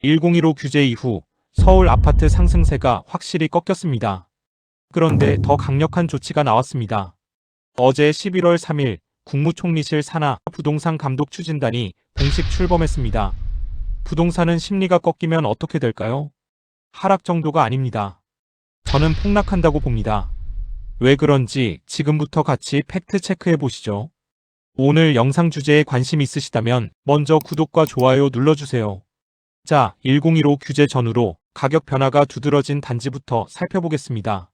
1015 규제 이후 서울 아파트 상승세가 확실히 꺾였습니다. 그런데 더 강력한 조치가 나왔습니다. 어제 11월 3일 국무총리실 산하 부동산 감독 추진단이 공식 출범했습니다. 부동산은 심리가 꺾이면 어떻게 될까요? 하락 정도가 아닙니다. 저는 폭락한다고 봅니다. 왜 그런지 지금부터 같이 팩트 체크해 보시죠. 오늘 영상 주제에 관심 있으시다면 먼저 구독과 좋아요 눌러주세요. 자, 1015 규제 전후로 가격 변화가 두드러진 단지부터 살펴보겠습니다.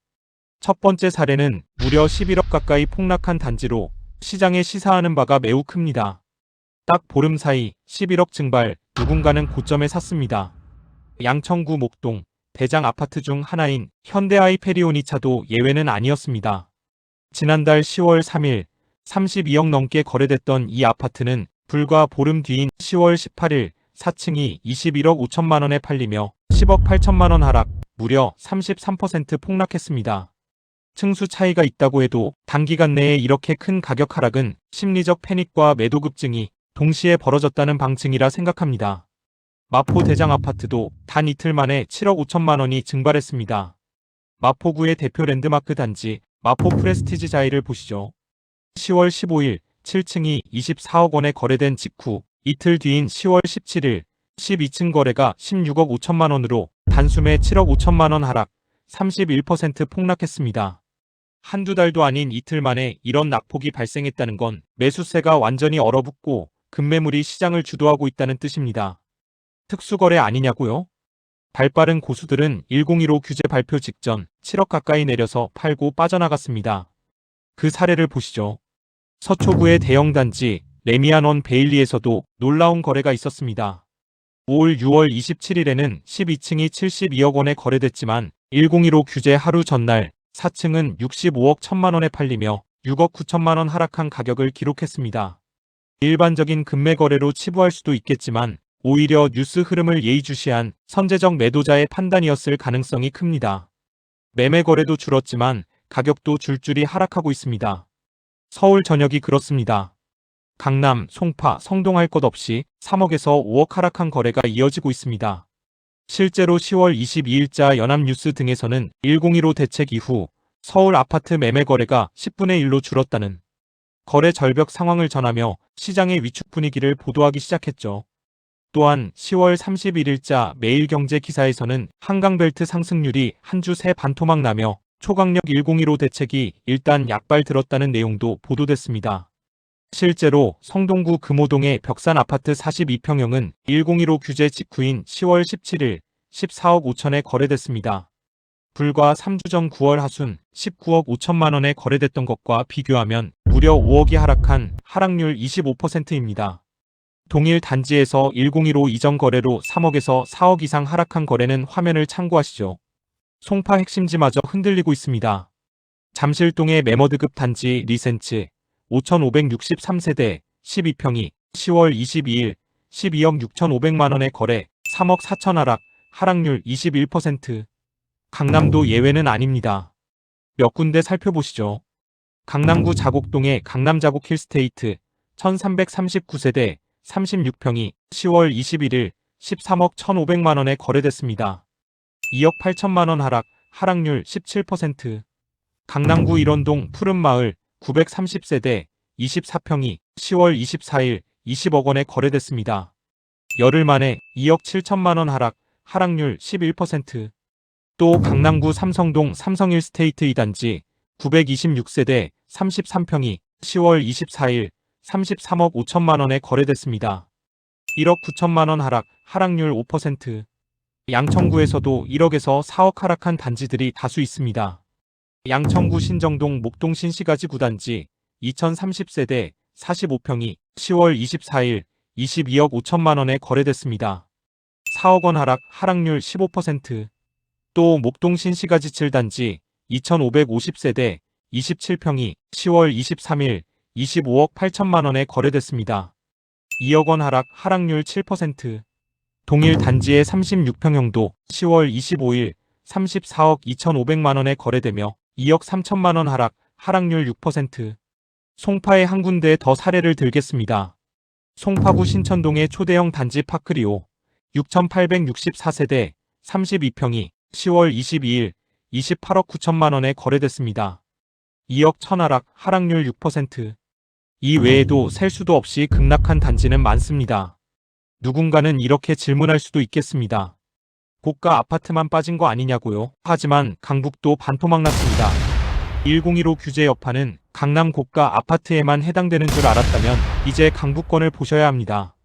첫 번째 사례는 무려 11억 가까이 폭락한 단지로 시장에 시사하는 바가 매우 큽니다. 딱 보름 사이 11억 증발, 누군가는 고점에 샀습니다. 양천구 목동, 대장 아파트 중 하나인 현대아이 페리오니 차도 예외는 아니었습니다. 지난달 10월 3일 32억 넘게 거래됐던 이 아파트는 불과 보름 뒤인 10월 18일 4층이 21억 5천만 원에 팔리며 10억 8천만 원 하락, 무려 33% 폭락했습니다. 층수 차이가 있다고 해도 단기간 내에 이렇게 큰 가격 하락은 심리적 패닉과 매도 급증이 동시에 벌어졌다는 방증이라 생각합니다. 마포 대장 아파트도 단 이틀 만에 7억 5천만 원이 증발했습니다. 마포구의 대표 랜드마크 단지 마포 프레스티지 자이를 보시죠. 10월 15일 7층이 24억 원에 거래된 직후 이틀 뒤인 10월 17일 12층 거래가 16억 5천만 원으로 단숨에 7억 5천만 원 하락 31% 폭락했습니다. 한두 달도 아닌 이틀 만에 이런 낙폭이 발생했다는 건 매수세가 완전히 얼어붙고 급매물이 시장을 주도하고 있다는 뜻입니다. 특수거래 아니냐고요? 발빠른 고수들은 1015 규제 발표 직전 7억 가까이 내려서 팔고 빠져나갔습니다. 그 사례를 보시죠. 서초구의 대형 단지 레미안원 베일리에서도 놀라운 거래가 있었습니다. 올 6월 27일에는 12층이 72억 원에 거래됐지만 1015 규제 하루 전날 4층은 65억 1천만 원에 팔리며 6억 9천만 원 하락한 가격을 기록했습니다. 일반적인 금매 거래로 치부할 수도 있겠지만 오히려 뉴스 흐름을 예의주시한 선제적 매도자의 판단이었을 가능성이 큽니다. 매매 거래도 줄었지만 가격도 줄줄이 하락하고 있습니다. 서울 전역이 그렇습니다. 강남, 송파, 성동 할 것 없이 3억에서 5억 하락한 거래가 이어지고 있습니다. 실제로 10월 22일자 연합뉴스 등에서는 1015 대책 이후 서울 아파트 매매 거래가 10분의 1로 줄었다는 거래 절벽 상황을 전하며 시장의 위축 분위기를 보도하기 시작했죠. 또한 10월 31일자 매일경제 기사에서는 한강벨트 상승률이 한 주 새 반토막 나며 초강력 1015 대책이 일단 약발 들었다는 내용도 보도됐습니다. 실제로 성동구 금호동의 벽산 아파트 42평형은 1015 규제 직후인 10월 17일 14억 5천에 거래됐습니다. 불과 3주 전 9월 하순 19억 5천만 원에 거래됐던 것과 비교하면 무려 5억이 하락한 하락률 25%입니다. 동일 단지에서 1015 이전 거래로 3억에서 4억 이상 하락한 거래는 화면을 참고하시죠. 송파 핵심지마저 흔들리고 있습니다. 잠실동의 매머드급 단지 리센츠 5,563세대 12평이 10월 22일 12억 6,500만 원에 거래 3억 4천 하락 하락률 21% 강남도 예외는 아닙니다. 몇 군데 살펴보시죠. 강남구 자곡동의 강남자곡 힐스테이트 1339세대 36평이 10월 21일 13억 1,500만 원에 거래됐습니다. 2억 8천만 원 하락, 하락률 17%. 강남구 일원동 푸른마을 930세대 24평이 10월 24일 20억 원에 거래됐습니다. 열흘 만에 2억 7천만 원 하락, 하락률 11%. 또 강남구 삼성동 삼성일 스테이트 2단지 926세대 33평이 10월 24일 33억 5천만 원에 거래됐습니다. 1억 9천만 원 하락, 하락률 5%. 양천구에서도 1억에서 4억 하락한 단지들이 다수 있습니다. 양천구 신정동 목동 신시가지 9단지 2030세대 45평이 10월 24일 22억 5천만 원에 거래됐습니다. 4억 원 하락, 하락률 15%. 또 목동 신시가지 7단지 2550세대 27평이 10월 23일 25억 8천만 원에 거래됐습니다. 2억 원 하락, 하락률 7%. 동일 단지의 36평형도 10월 25일 34억 2,500만 원에 거래되며 2억 3천만 원 하락, 하락률 6%. 송파의 한 군데 더 사례를 들겠습니다. 송파구 신천동의 초대형 단지 파크리오 6,864세대 32평이 10월 22일 28억 9천만 원에 거래됐습니다. 2억 천하락 하락률 6%. 이 외에도 셀 수도 없이 급락한 단지는 많습니다. 누군가는 이렇게 질문할 수도 있겠습니다. 고가 아파트만 빠진 거 아니냐고요? 하지만 강북도 반토막 났습니다. 1015 규제 여파는 강남 고가 아파트에만 해당되는 줄 알았다면 이제 강북권을 보셔야 합니다.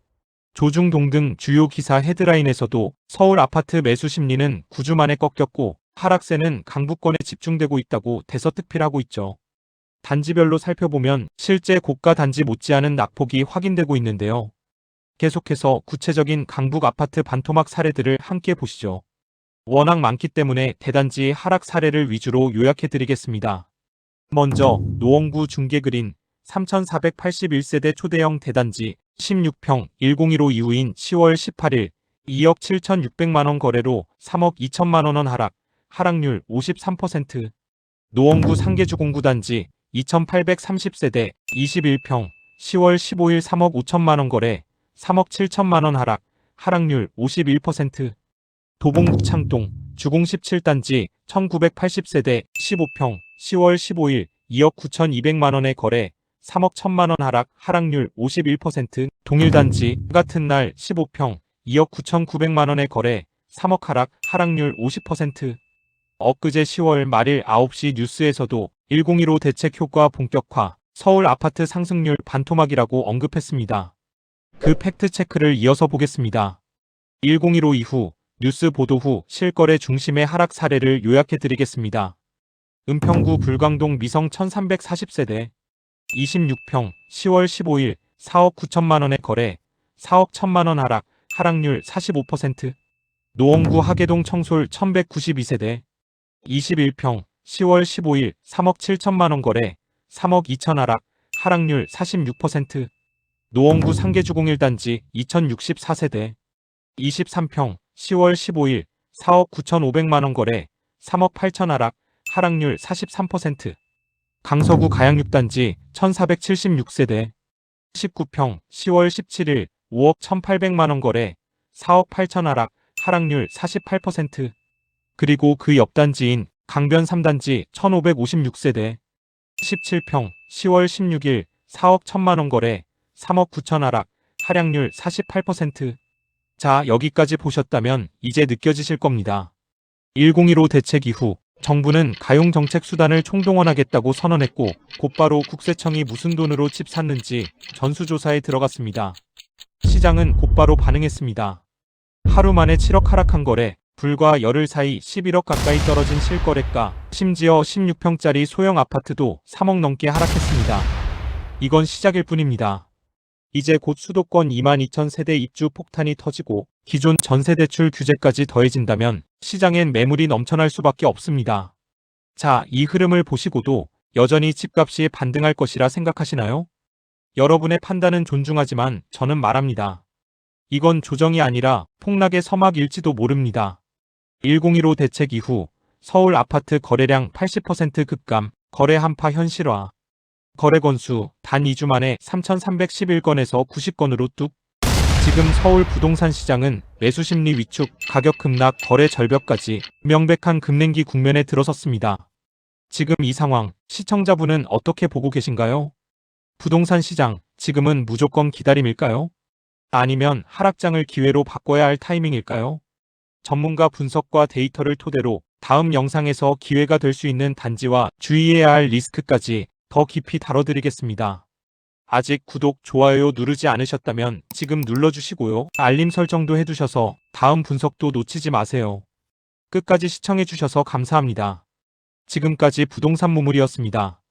조중동 등 주요 기사 헤드라인에서도 서울 아파트 매수 심리는 9주 만에 꺾였고 하락세는 강북권에 집중되고 있다고 대서특필하고 있죠. 단지별로 살펴보면 실제 고가 단지 못지않은 낙폭이 확인되고 있는데요. 계속해서 구체적인 강북 아파트 반토막 사례들을 함께 보시죠. 워낙 많기 때문에 대단지 하락 사례를 위주로 요약해 드리겠습니다. 먼저 노원구 중계그린 3481세대 초대형 대단지 16평 1015 이후인 10월 18일 2억 7600만원 거래로 3억 2천만원 하락, 하락률 53%. 노원구 상계주 공구 단지 2830세대 21평 10월 15일 3억 5천만원 거래 3억 7천만 원 하락 하락률 51% 도봉구 창동 주공 17단지 1980세대 15평 10월 15일 2억 9,200만원에 거래 3억 1천만 원 하락 하락률 51% 동일 단지 같은 날 15평 2억 9,900만원에 거래 3억 하락 하락률 50% 엊그제 10월 말일 9시 뉴스에서도 1015 대책 효과 본격화, 서울 아파트 상승률 반토막이라고 언급했습니다. 그 팩트 체크를 이어서 보겠습니다. 1015 이후 뉴스 보도 후 실거래 중심의 하락 사례를 요약해 드리겠습니다. 은평구 불광동 미성 1340세대 26평 10월 15일 4억 9천만 원에 거래 4억 1천만 원 하락 하락률 45% 노원구 하계동 청솔 1192세대 21평 10월 15일 3억 7천만 원 거래 3억 2천 하락 하락률 46% 노원구 상계주공 1단지 2064세대 23평 10월 15일 4억 9천5백만 원 거래 3억 8천 하락 하락률 43% 강서구 가양 6단지 1476세대 19평 10월 17일 5억 1800만 원 거래 4억 8천 하락 하락률 48% 그리고 그 옆단지인 강변 3단지 1556세대 17평 10월 16일 4억 1천만 원 거래 3억 9천 하락 하락률 48% 자, 여기까지 보셨다면 이제 느껴지실 겁니다. 1015 대책 이후 정부는 가용 정책 수단을 총동원하겠다고 선언했고 곧바로 국세청이 무슨 돈으로 집 샀는지 전수조사에 들어갔습니다. 시장은 곧바로 반응했습니다. 하루 만에 7억 하락한 거래, 불과 열흘 사이 11억 가까이 떨어진 실거래가, 심지어 16평짜리 소형 아파트도 3억 넘게 하락했습니다. 이건 시작일 뿐입니다. 이제 곧 수도권 2만 2천 세대 입주 폭탄이 터지고 기존 전세대출 규제까지 더해진다면 시장엔 매물이 넘쳐날 수밖에 없습니다. 자, 이 흐름을 보시고도 여전히 집값이 반등할 것이라 생각하시나요? 여러분의 판단은 존중하지만 저는 말합니다. 이건 조정이 아니라 폭락의 서막일지도 모릅니다. 1015 대책 이후 서울 아파트 거래량 80% 급감, 거래 한파 현실화. 거래 건수 단 2주 만에 3,311건에서 90건으로 뚝. 지금 서울 부동산 시장은 매수 심리 위축, 가격 급락, 거래 절벽까지 명백한 급냉기 국면에 들어섰습니다. 지금 이 상황, 시청자분은 어떻게 보고 계신가요? 부동산 시장, 지금은 무조건 기다림일까요? 아니면 하락장을 기회로 바꿔야 할 타이밍일까요? 전문가 분석과 데이터를 토대로 다음 영상에서 기회가 될 수 있는 단지와 주의해야 할 리스크까지 더 깊이 다뤄드리겠습니다. 아직 구독, 좋아요 누르지 않으셨다면 지금 눌러주시고요. 알림 설정도 해두셔서 다음 분석도 놓치지 마세요. 끝까지 시청해주셔서 감사합니다. 지금까지 부동산 무물이었습니다.